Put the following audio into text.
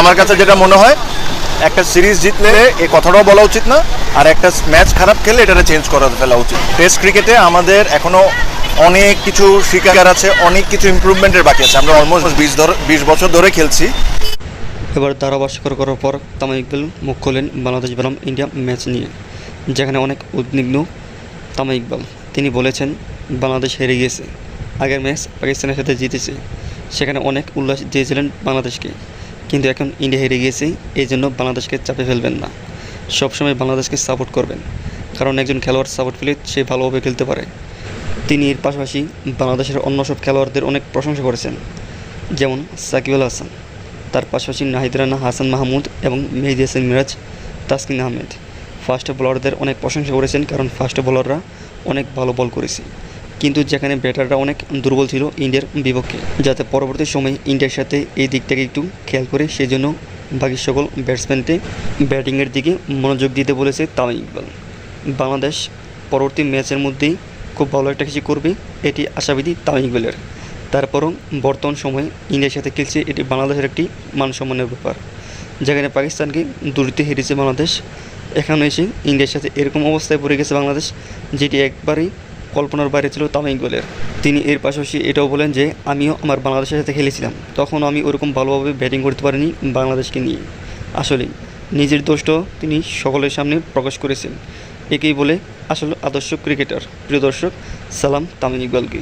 আমার কাছে যেটা মনে হয়, একটা সিরিজ জিতলে এই কথাটাও বলা উচিত না, আর একটা ম্যাচ খারাপ খেলে এটা চেঞ্জ করা ফেলা উচিত। টেস্ট ক্রিকেটে আমাদের এখনও অনেক কিছু শিকার আছে, অনেক কিছু ইমপ্রুভমেন্টের বাকি আছে। আমরা অলমোস্ট বিশ বিশ বছর ধরে খেলছি। এবার ধারাভাষ্যকর করার পর তামিম ইকবাল মুখ খোলেন বাংলাদেশ বনাম ইন্ডিয়া ম্যাচ নিয়ে, যেখানে অনেক উদ্বিগ্ন তামিম ইকবাল। তিনি বলেছেন, বাংলাদেশ হেরে গিয়েছে আগের ম্যাচ পাকিস্তানের সাথে জিতেছে। সেখানে অনেক উল্লাস দিয়েছিলেন বাংলাদেশকে। কিন্তু এখন ইন্ডিয়া হেরে গিয়েছে, এই জন্য বাংলাদেশকে চাপে ফেলবেন না। সবসময় বাংলাদেশকে সাপোর্ট করবেন, কারণ একজন খেলোয়াড় সাপোর্ট পেলে সে ভালোভাবে খেলতে পারে। তিনি এর পাশাপাশি বাংলাদেশের অন্য সব খেলোয়াড়দের অনেক প্রশংসা করেছেন, যেমন সাকিব আল হাসান, তার পাশাপাশি নাহিদ রানা, হাসান মাহমুদ এবং মেহেদি হাসান মিরাজ, তাসকিন আহমেদ। ফার্স্ট বোলারদের অনেক প্রশংসা করেছেন, কারণ ফার্স্ট বোলাররা অনেক ভালো বল করেছে। কিন্তু যেখানে ব্যাটাররা অনেক দুর্বল ছিল ইন্ডিয়ার বিপক্ষে, যাতে পরবর্তী সময়ে ইন্ডিয়ার সাথে এই দিকটাকে একটু খেয়াল করে, সেজন্য বাকি সকল ব্যাটসম্যানকে ব্যাটিংয়ের দিকে মনোযোগ দিতে বলেছে তামিম ইকবাল। বাংলাদেশ পরবর্তী ম্যাচের মধ্যেই খুব ভালো একটা কিছু করবে, এটি আশাবাদী তামিম ইকবালের। তারপরও বর্তমান সময়ে ইন্ডিয়ার সাথে খেলছে, এটি বাংলাদেশের একটি মান সম্মানের ব্যাপার। যেখানে পাকিস্তানকে দূরিতে হেরেছে বাংলাদেশ, এখানে এসে ইন্ডিয়ার সাথে এরকম অবস্থায় পড়ে গেছে বাংলাদেশ, যেটি একবারেই কল্পনার বাইরে ছিল তামিম গোলের তিনি এর পাশাপাশি এটাও বলেন যে, আমিও আমার বাংলাদেশের সাথে খেলেছিলাম। তখন আমি ওরকম ভালোভাবে ব্যাটিং করতে পারিনি বাংলাদেশকে নিয়ে। আসলে নিজের দোষটাও তিনি সকলের সামনে প্রকাশ করেছেন। একেই বলে আসলে আদর্শ ক্রিকেটার। প্রিয় দর্শক, সালাম তামিম ইকবালকে।